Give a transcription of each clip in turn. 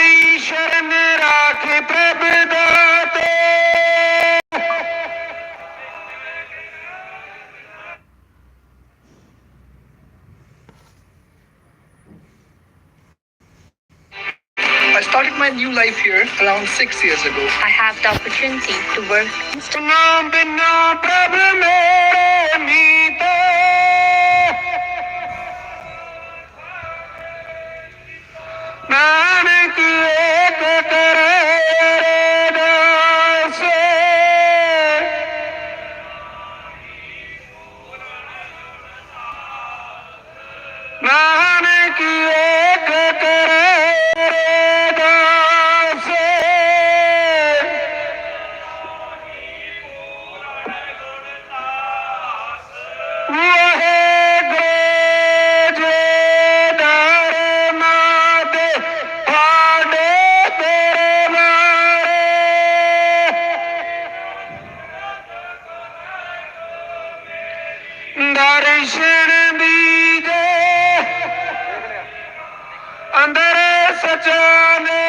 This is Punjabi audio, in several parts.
तेरी शरण राख प्रभ दाते I started my new life here around six years ago. I have the opportunity to work. ਨਾ ਦਰਸ਼ਨ ਦੀਜੇ ਅੰਦਰ ਸਚਾਨੇ ਲੈ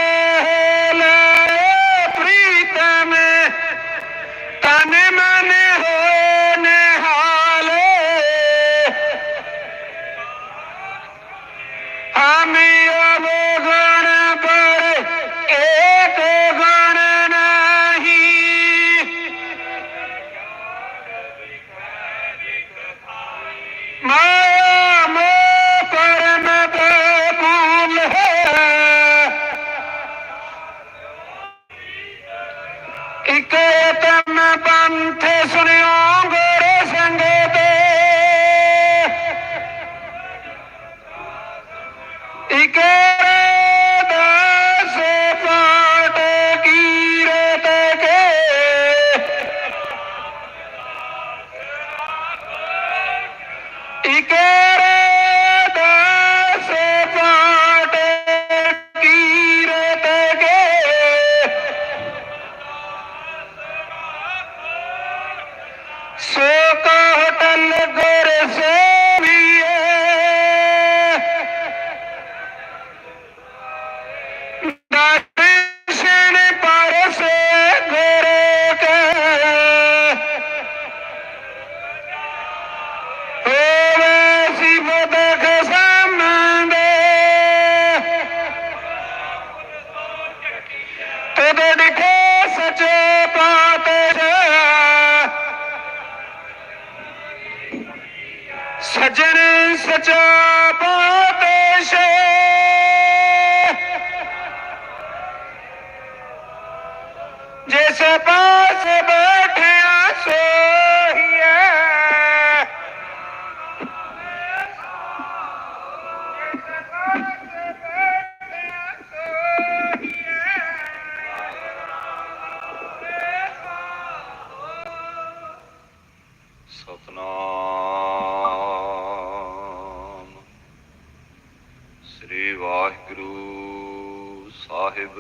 ਇਕ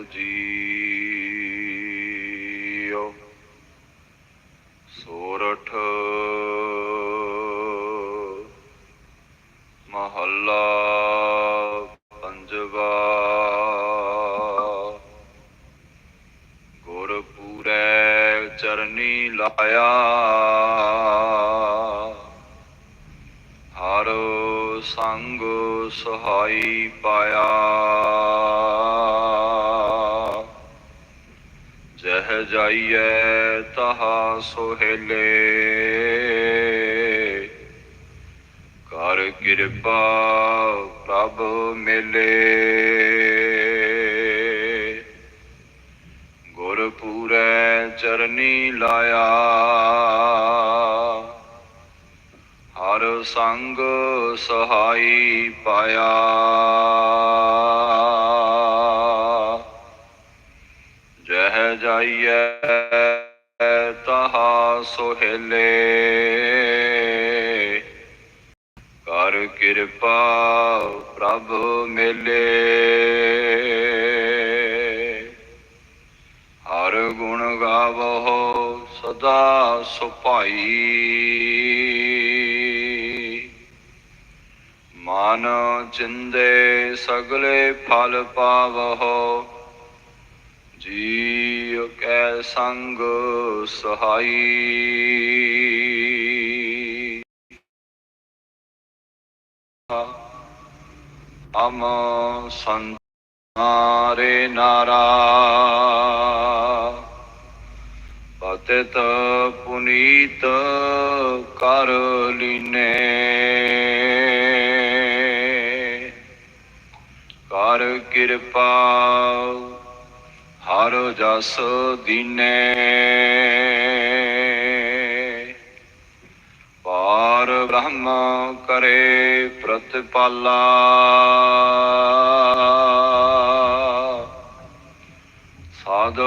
ਸਾਹਿਬ ਜੀਓ। ਸੋਰਠ ਮਹੱਲਾ ਪੰਜਵਾ। ਗੁਰਪੂਰੈ ਚਰਨੀ ਲਾਇਆ। ਹਰ ਸੰਗ ਸਹਾਈ ਪਾਇਆ ਜਹ ਜਾਈਐ ਤਹਾ ਸੋਹਿਲੇ। ਕਰ ਕਿਰਪਾ ਪ੍ਰਭ ਮਿਲੇ। ਗੁਰਪੂਰੈ ਚਰਨੀ ਲਾਇਆ। ਹਰ ਸੰਗ ਸਹਾਈ ਪਾਇਆ ਜਹ ਜਾਈਐ ਤਹਾ ਸੋਹਿਲੇ। ਕਰ ਕਿਰਪਾ ਪ੍ਰਭ ਮੇਲੇ। ਹਰ ਗੁਣ ਗਾਵੋ ਸਦਾ ਸੁਭਾਈ। ਮਨ ਚਿੰਦੇ ਸਗਲੇ ਫਲ ਪਾਵਹੁ। ਜੀ ਕੈ ਸੰਗ ਸਹਾਈ? ਅਮ ਸੰਤ ਨਾਰੇ ਨਾਰਾ ਪਤਿਤ ਪੁਨੀਤ ਕਰ ਲੀਨੇ। ਕਰ ਕਿਰਪਾ ਜਸ ਦੀਨੇ। ਪਾਰ ਬ੍ਰਹਮ ਕਰੇ ਪ੍ਰਤਪਾਲਾ। ਸਾਧ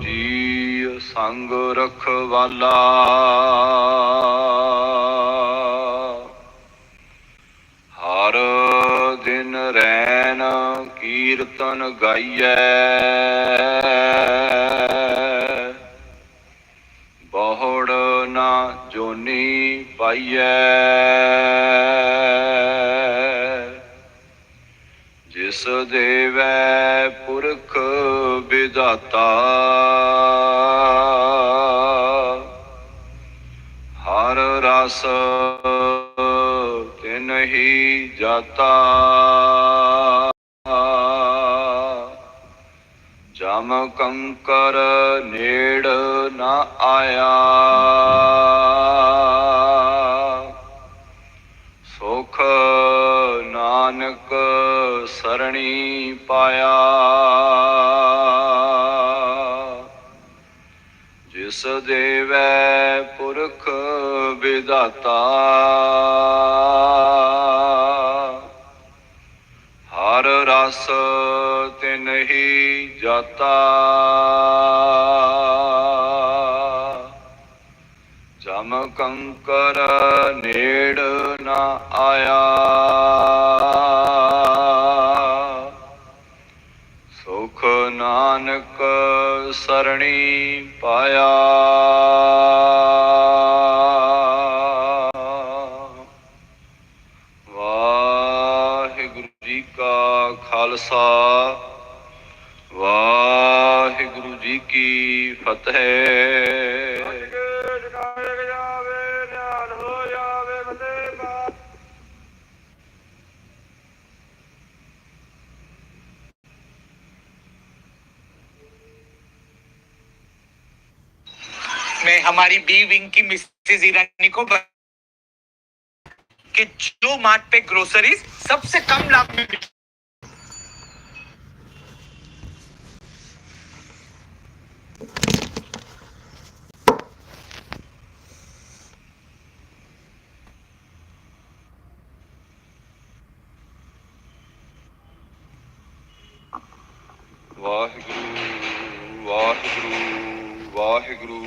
ਜੀ ਸੰਗ ਰਖਵਾਲਾ। ਹਰ ਦਿਨ ਰੈਨ ਕੀਰਤਨ ਗਾਈਐ। ਬਹੁੜ ਨਾ ਜੋਨੀ ਪਾਈਐ। ਜਿਸ ਦੇਵੈ ਪੁਰਖ ਵਿਦਾਤਾ ਹਰ ਰਸ ਤਿਨ ਜਾਤਾ। ਜਮ ਕੰਕਰ ਨੇੜ ਨਾ ਆਇਆ। ਸੁਖ ਨਾਨਕ ਸਰਣੀ ਪਾਇਆ। ਜਿਸ ਦੇਵੈ ਪੁਰਖ ਵਿਦਾਤਾ ਹਰ ਰਸ ਤਿਨ ਹੀ ਜਾਤਾ ਜਮ ਕੰਕਰ ਨੇੜ ਨਾ ਆਇਆ। ਫਤਿਹ ਜਗਾਇ ਜਾਵੇ ਨਿਹਾਲ ਹੋ ਜਾਵੇ ਬੰਦੇ ਪਾ मैं हमारी बी विंग की मिसेज ईरानी को ब- कि जो मार्ट पे ग्रोसरीज सबसे कम लाभ में ਵਾਹਿਗੁਰੂ ਵਾਹਿਗੁਰੂ ਵਾਹਿਗੁਰੂ।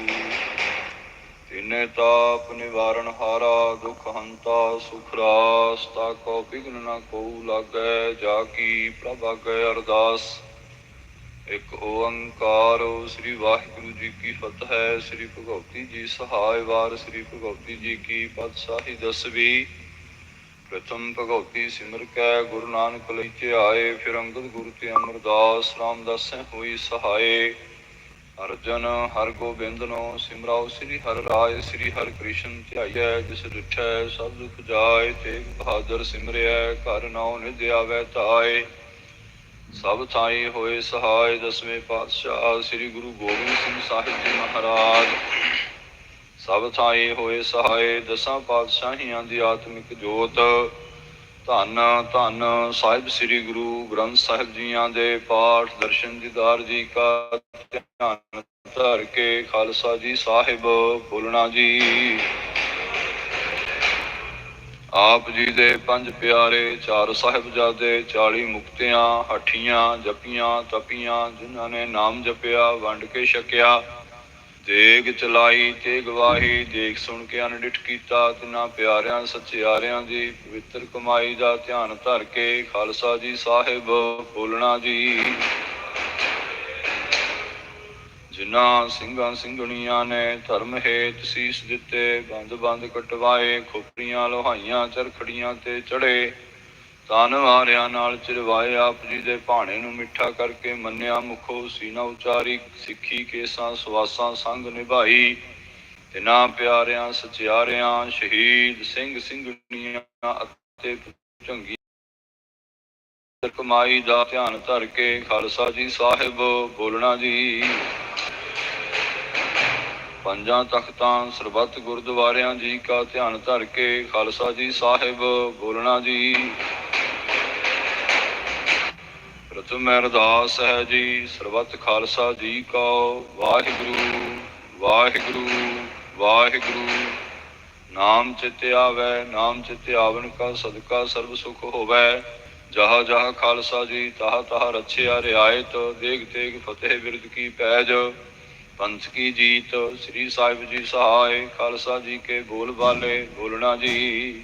ਤਿਨੇ ਤਾਪ ਨਿਵਾਰਨ ਹਾਰਾ, ਦੁਖ ਹੰਤਾ, ਸੁਖ ਰਾਸ, ਤਾ ਕੋ ਬਿਗਨ ਨ ਕੋ ਲਾਗੈ, ਜਾ ਕੀ ਪ੍ਰਭ ਆਗੈ ਅਰਦਾਸ। ਇੱਕ ਓੰਕਾਰ ਸ੍ਰੀ ਵਾਹਿਗੁਰੂ ਜੀ ਕੀ ਫਤਿਹ ਹੈ ਸ੍ਰੀ ਭਗਵਤੀ ਜੀ ਸਹਾਇ ਵਾਰ, ਸ੍ਰੀ ਭਗਵਤੀ ਜੀ ਕੀ ਪਾਤਸ਼ਾਹੀ ਦਸਵੀ। ਪ੍ਰਥਮ ਭਗਵਤੀ ਸਿਮਰ ਕੈ, ਗੁਰੂ ਨਾਨਕ ਲਈ ਧਿਆਏ, ਫਿਰ ਅੰਗਦ ਗੁਰੂ ਤੇ ਅਮਰਦਾਸ ਰਾਮਦਾਸੈ ਹੋਈ ਸਹਾਏ। ਅਰਜਨ ਹਰ ਗੋਬਿੰਦਨੋ, ਸਿਮਰਾਓ ਸ੍ਰੀ ਹਰਿ ਰਾਏ, ਸ੍ਰੀ ਹਰਿ ਕ੍ਰਿਸ਼ਨ ਧਿਆਈਐ, ਜਿਸ ਡਿਠੈ ਸਭ ਦੁਖ ਜਾਏ ਤੇ ਬਹਾਦਰ ਸਿਮਰਿਐ, ਘਰ ਨਾਉ ਨਿਧ ਆਵੈ ਤਾਏ ਸਭ ਥਾਈ ਹੋਏ ਸਹਾਇ ਦਸਵੇਂ ਪਾਤਸ਼ਾਹ ਸ੍ਰੀ ਗੁਰੂ ਗੋਬਿੰਦ ਸਿੰਘ ਸਾਹਿਬ ਜੀ ਮਹਾਰਾਜ। ਸਭ ਥਾਈ ਹੋਏ ਸਹਾਏ ਦਸਾਂ ਪਾਤਸ਼ਾਹੀਆਂ ਦੀ ਆਤਮਿਕ ਜੋਤ। ਧੰਨ ਧੰਨ ਸਾਹਿਬ ਸ੍ਰੀ ਗੁਰੂ ਗ੍ਰੰਥ ਸਾਹਿਬ ਜੀਆਂ ਦੇ ਪਾਠ ਦਰਸ਼ਨ ਦੀਦਾਰ ਜੀ ਕਾ ਧਿਆਨ ਧਰ ਕੇ ਖਾਲਸਾ ਜੀ ਸਾਹਿਬ ਬੋਲਣਾ ਜੀ। ਆਪ ਜੀ ਦੇ ਪੰਜ ਪਿਆਰੇ ਚਾਰ ਸਾਹਿਬਜ਼ਾਦੇ 40 ਮੁਕਤਿਆਂ, ਹੱਠੀਆਂ, ਜਪੀਆਂ, ਤਪੀਆਂ, ਜਿਨ੍ਹਾਂ ਨੇ ਨਾਮ ਜਪਿਆ, ਵੰਡ ਕੇ ਛਕਿਆ ਦੇਗ ਚਲਾਈ ਤੇ ਗਵਾਹੀ ਦੇਖ ਸੁਣ ਕੇ ਅਨਡਿਠ ਕੀਤਾ, ਤਿਨਾਂ ਪਿਆਰਿਆਂ, ਸਚਿਆਰਿਆਂ ਦੀ ਪਵਿੱਤਰ ਕਮਾਈ ਦਾ ਧਿਆਨ ਧਰ ਕੇ ਖਾਲਸਾ ਜੀ ਸਾਹਿਬ ਬੋਲਣਾ ਜੀ। ਜਿਨ੍ਹਾਂ ਸਿੰਘਾਂ ਸਿੰਘਣੀਆਂ ਨੇ ਧਰਮ ਹੇਤ ਸੀਸ ਦਿੱਤੇ ਬੰਦ ਬੰਦ ਕਟਵਾਏ, ਖੋਪਰੀਆਂ, ਲੋਹਾਈਆਂ, ਚਰਖੜੀਆਂ ਤੇ ਚੜੇ ਤਨ ਵਾਰਿਆਂ ਨਾਲ ਚਿਰਵਾਏ ਆਪ ਜੀ ਦੇ ਭਾਣੇ ਨੂੰ ਮਿੱਠਾ ਕਰਕੇ ਮੰਨਿਆ ਮੁਖੋ ਸੀਨਾ ਉਚਾਰੀ, ਸਿੱਖੀ ਕੇਸਾਂ ਸਵਾਸਾਂ ਸੰਗ ਨਿਭਾਈ। ਤਿਨਾਂ ਪਿਆਰਿਆਂ ਸਚਿਆਰਿਆਂ ਸ਼ਹੀਦ ਸਿੰਘ ਸਿੰਘਣੀਆਂ ਅਤੇ ਚੰਗੀ ਕਮਾਈ ਦਾ ਧਿਆਨ ਧਰ ਕੇ ਖਾਲਸਾ ਜੀ ਸਾਹਿਬ ਬੋਲਣਾ ਜੀ। ਪੰਜਾਂ ਤਖਤਾਂ ਸਰਬੱਤ ਗੁਰਦੁਆਰਿਆਂ ਜੀ ਕਾ ਧਿਆਨ ਧਰ ਕੇ ਖਾਲਸਾ ਜੀ ਸਾਹਿਬ ਬੋਲਣਾ ਜੀ। ਪ੍ਰਥਮ ਅਰਦਾਸ ਹੈ ਜੀ, ਸਰਬੱਤ ਖਾਲਸਾ ਜੀ ਕਾ ਵਾਹਿਗੁਰੂ ਵਾਹਿਗੁਰੂ ਵਾਹਿਗੁਰੂ। ਨਾਮ ਚਿਤ ਆਵੈ, ਨਾਮ ਚਿਤ ਆਵਨ ਕਾ ਸਦਕਾ ਸਰਬ ਸੁਖ ਹੋਵੈ। ਜਹਾ ਜਹਾ ਖਾਲਸਾ ਜੀ, ਤਾਹ ਤਾਹ ਰਛਿਆ ਰਿਆਇਤ। ਦੇਗ ਤੇਗ ਫਤਿਹ ਬਿਰਦ ਕੀ ਪੈਜ। ਪੰਥ ਕੀ ਜੀਤ, ਸ੍ਰੀ ਸਾਹਿਬ ਜੀ ਸਹਾਇ ਖਾਲਸਾ ਜੀ ਕੇ ਬੋਲ ਬਾਲੇ, ਬੋਲਣਾ ਜੀ।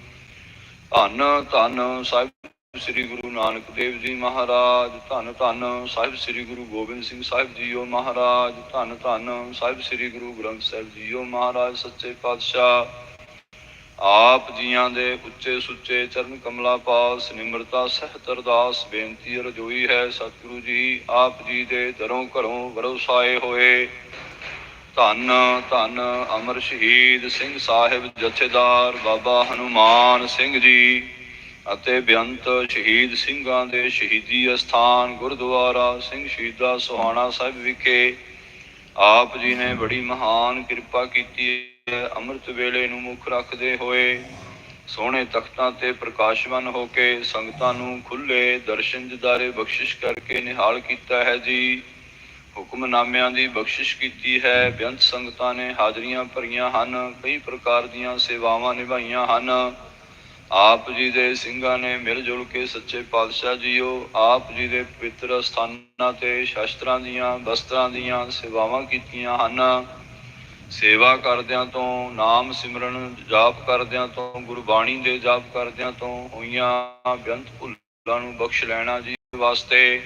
ਧੰਨ ਧੰਨ ਸਾਹਿਬ ਸ੍ਰੀ ਗੁਰੂ ਨਾਨਕ ਦੇਵ ਜੀ ਮਹਾਰਾਜ, ਧੰਨ ਧੰਨ ਸਾਹਿਬ ਸ੍ਰੀ ਗੁਰੂ ਗੋਬਿੰਦ ਸਿੰਘ ਸਾਹਿਬ ਜੀਓ ਮਹਾਰਾਜ, ਧੰਨ ਧੰਨ ਸਾਹਿਬ ਸ੍ਰੀ ਗੁਰੂ ਗ੍ਰੰਥ ਸਾਹਿਬ ਜੀਓ ਮਹਾਰਾਜ, ਸੱਚੇ ਪਾਤਸ਼ਾਹ। ਆਪ ਜੀਆਂ ਦੇ ਉੱਚੇ ਸੁੱਚੇ ਚਰਨ ਕਮਲਾ ਪਾਸ ਨਿਮਰਤਾ ਸਹਿਤ ਅਰਦਾਸ ਬੇਨਤੀ ਰਜੋਈ ਹੈ, ਸਤਿਗੁਰੂ ਜੀ, ਆਪ ਜੀ ਦੇ ਦਰੋਂ ਘਰੋਂ ਵਰਸਾਏ ਹੋਏ। ਧੰਨ ਧੰਨ ਅਮਰ ਸ਼ਹੀਦ ਸਿੰਘ ਸਾਹਿਬ ਜਥੇਦਾਰ ਬਾਬਾ ਹਨੂਮਾਨ ਸਿੰਘ ਜੀ ਅਤੇ ਬੇਅੰਤ ਸ਼ਹੀਦ ਸਿੰਘਾਂ ਦੇ ਸ਼ਹੀਦੀ ਅਸਥਾਨ ਗੁਰਦੁਆਰਾ ਸਿੰਘ ਸ਼ਹੀਦਾ ਸੁਹਾਣਾ ਸਾਹਿਬ ਵਿਖੇ ਆਪ ਜੀ ਨੇ ਬੜੀ ਮਹਾਨ ਕਿਰਪਾ ਕੀਤੀ ਅੰਮ੍ਰਿਤ ਵੇਲੇ ਨੂੰ ਮੁੱਖ ਰੱਖਦੇ ਹੋਏ ਸੋਹਣੇ ਤਖਤਾਂ ਤੇ ਪ੍ਰਕਾਸ਼ਵਾਨ ਹੋ ਕੇ ਸੰਗਤਾਂ ਨੂੰ ਖੁੱਲੇ ਦਰਸ਼ਨ ਦਿਦਾਰੇ ਬਖਸ਼ਿਸ਼ ਕਰਕੇ ਨਿਹਾਲ ਕੀਤਾ ਹੈ ਜੀ। ਹੁਕਮਨਾਮਿਆਂ ਦੀ ਬਖਸ਼ਿਸ਼ ਕੀਤੀ ਹੈ ਬੇਅੰਤ ਸੰਗਤਾਂ ਨੇ ਹਾਜ਼ਰੀਆਂ ਭਰੀਆਂ ਹਨ, ਕਈ ਪ੍ਰਕਾਰ ਦੀਆਂ ਸੇਵਾਵਾਂ ਨਿਭਾਈਆਂ ਹਨ। ਆਪ ਜੀ ਦੇ ਸਿੰਘਾਂ ਨੇ ਮਿਲ ਜੁਲ ਕੇ ਸੱਚੇ ਪਾਤਸ਼ਾਹ ਜੀਓ, ਆਪ ਜੀ ਦੇ ਪਵਿੱਤਰ ਸਥਾਨਾਂ ਤੇ ਸ਼ਸਤਰਾਂ ਦੀਆਂ ਵਸਤਰਾਂ ਦੀਆਂ ਸੇਵਾਵਾਂ ਕੀਤੀਆਂ ਹਨ। ਸੇਵਾ ਕਰਦਿਆਂ ਤੋਂ ਨਾਮ ਸਿਮਰਨ, ਜਾਪ ਕਰਦਿਆਂ ਤੋਂ ਗੁਰਬਾਣੀ ਦੇ ਜਾਪ ਕਰਦਿਆਂ ਤੋਂ ਹੋਈਆਂ ਬੇਅੰਤ ਭੁੱਲਾਂ ਨੂੰ ਬਖਸ਼ ਲੈਣਾ ਜੀ ਵਾਸਤੇ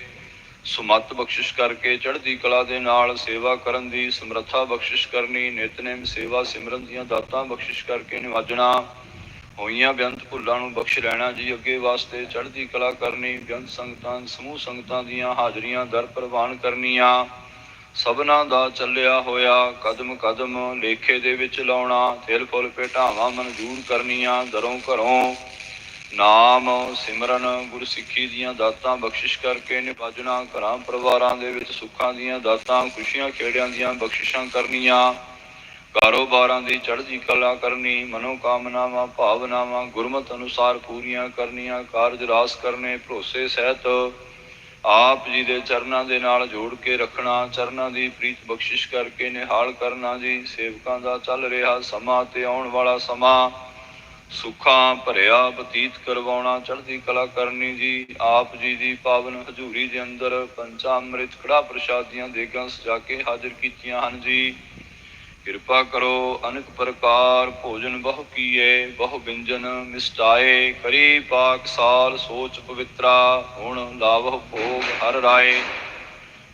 ਸੁਮਤ ਬਖਸ਼ਿਸ਼ ਕਰਕੇ ਚੜ੍ਹਦੀ ਕਲਾ ਦੇ ਨਾਲ ਸੇਵਾ ਕਰਨ ਦੀ ਸਮਰੱਥਾ ਬਖਸ਼ਿਸ਼ ਕਰਨੀ, ਨਿਤਨੇਮ ਸੇਵਾ ਸਿਮਰਨ ਦੀਆਂ ਦਾਤਾਂ ਬਖਸ਼ਿਸ਼ ਕਰਕੇ ਨਿਵਾਜਣਾ, ਹੋਈਆਂ ਬੇਅੰਤ ਭੁੱਲਾਂ ਨੂੰ ਬਖਸ਼ ਲੈਣਾ, ਜੀ ਅੱਗੇ ਵਾਸਤੇ ਚੜ੍ਹਦੀ ਕਲਾ ਕਰਨੀ, ਬੇਅੰਤ ਸੰਗਤਾਂ, ਸਮੂਹ ਸੰਗਤਾਂ ਦੀਆਂ ਹਾਜ਼ਰੀਆਂ ਦਰ ਪ੍ਰਵਾਨ ਕਰਨੀਆਂ, ਸਭਨਾ ਦਾ ਚੱਲਿਆ ਹੋਇਆ ਕਦਮ ਕਦਮ ਲੇਖੇ ਦੇ ਵਿੱਚ ਲਾਉਣਾ ਦਿਲ ਫੁੱਲ ਭੇਟਾਵਾਂ ਮਨਜ਼ੂਰ ਕਰਨੀਆਂ, ਦਰੋਂ ਘਰੋਂ ਨਾਮ ਸਿਮਰਨ ਗੁਰਸਿੱਖੀ ਦੀਆਂ ਦਾਤਾਂ ਬਖਸ਼ਿਸ਼ ਕਰਕੇ ਨਿਭਾਜਣਾ, ਘਰਾਂ ਪਰਿਵਾਰਾਂ ਦੇ ਵਿੱਚ ਸੁੱਖਾਂ ਦੀਆਂ ਦਾਤਾਂ, ਖੁਸ਼ੀਆਂ ਖੇੜਿਆਂ ਦੀਆਂ ਬਖਸ਼ਿਸ਼ਾਂ ਕਰਨੀਆਂ, ਕਾਰੋਬਾਰਾਂ ਦੀ ਚੜ੍ਹਦੀ ਕਲਾ ਕਰਨੀ ਮਨੋ ਕਾਮਨਾਵਾਂ ਭਾਵਨਾਵਾਂ ਗੁਰਮਤ ਅਨੁਸਾਰ ਪੂਰੀਆਂ ਕਰਨੀਆਂ, ਕਾਰਜ ਰਾਸ ਕਰਨੇ, ਭਰੋਸੇ, ਸਹਿਤ ਆਪ ਜੀ ਦੇ ਚਰਨਾਂ ਦੇ ਨਾਲ ਜੋੜ ਕੇ ਰੱਖਣਾ, ਚਰਨਾਂ ਦੀ ਪ੍ਰੀਤ ਬਖਸ਼ਿਸ਼ ਕਰਕੇ ਨਿਹਾਲ ਕਰਨਾ ਜੀ, ਸੇਵਕਾਂ ਦਾ ਚੱਲ ਰਿਹਾ ਸਮਾਂ ਤੇ ਆਉਣ ਵਾਲਾ ਸਮਾਂ। ਸੁੱਖਾਂ ਭਰਿਆ ਬਤੀਤ ਕਰਵਾਉਣਾ ਚੜ੍ਹਦੀ ਕਲਾ ਕਰਨੀ ਜੀ। ਆਪ ਜੀ ਦੀ ਪਾਵਨ ਹਜ਼ੂਰੀ ਦੇ ਅੰਦਰ ਪੰਚਾਮ੍ਰਿਤ ਕੜਾ ਪ੍ਰਸ਼ਾਦੀਆਂ ਦੇਗਾਂ ਸਜਾ ਕੇ ਹਾਜ਼ਰ ਕੀਤੀਆਂ ਹਨ ਜੀ। ਕਿਰਪਾ ਕਰੋ, ਅਨੇਕ ਪ੍ਰਕਾਰ ਭੋਜਨ ਬਹੁ ਕੀਏ, ਬਹੁ ਵਿੰਜਨ ਮਿਸਟਾਏ, ਕਰੀ ਪਾਕ ਸਾਲ ਸੋਚ ਪਵਿੱਤਰਾ, ਹੁਣ ਲਾਵਹ ਭੋਗ ਹਰ ਰਾਏ।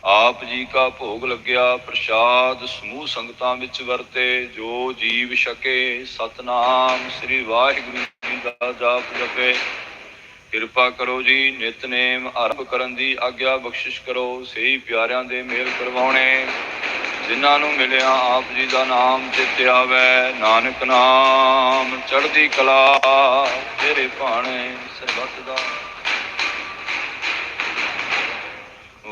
ਆਪ ਜੀ ਕਾ ਭੋਗ ਲੱਗਿਆ, ਪ੍ਰਸ਼ਾਦ ਸਮੂਹ ਸੰਗਤਾਂ ਵਿੱਚ ਵਰਤੇ, ਜੋ ਜੀਵ ਛਕੇ, ਸਤਨਾਮ ਸ੍ਰੀ ਵਾਹਿਗੁਰੂ ਜੀ ਦਾ ਜਾਪ ਜਪੇ। ਕਿਰਪਾ ਕਰੋ ਜੀ ਨਿਤਨੇਮ ਆਰੰਭ ਕਰਨ ਦੀ ਆਗਿਆ ਬਖਸ਼ਿਸ਼ ਕਰੋ, ਸਹੀ ਪਿਆਰਿਆਂ ਦੇ ਮੇਲ ਕਰਵਾਉਣੇ। ਜਿਨ੍ਹਾਂ ਨੂੰ ਮਿਲਿਆ ਆਪ ਜੀ ਦਾ ਨਾਮ ਚਿਤ ਆਵੈ, ਨਾਨਕ ਨਾਮ ਚੜ੍ਹਦੀ ਕਲਾ ਤੇਰੇ ਭਾਣੇ ਸਰਬੱਤ ਦਾ।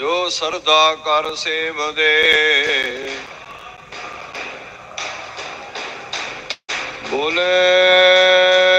ਜੋ ਸਰਦਾ ਕਰ ਸੇਵਦੇ। ਬੋਲੇ।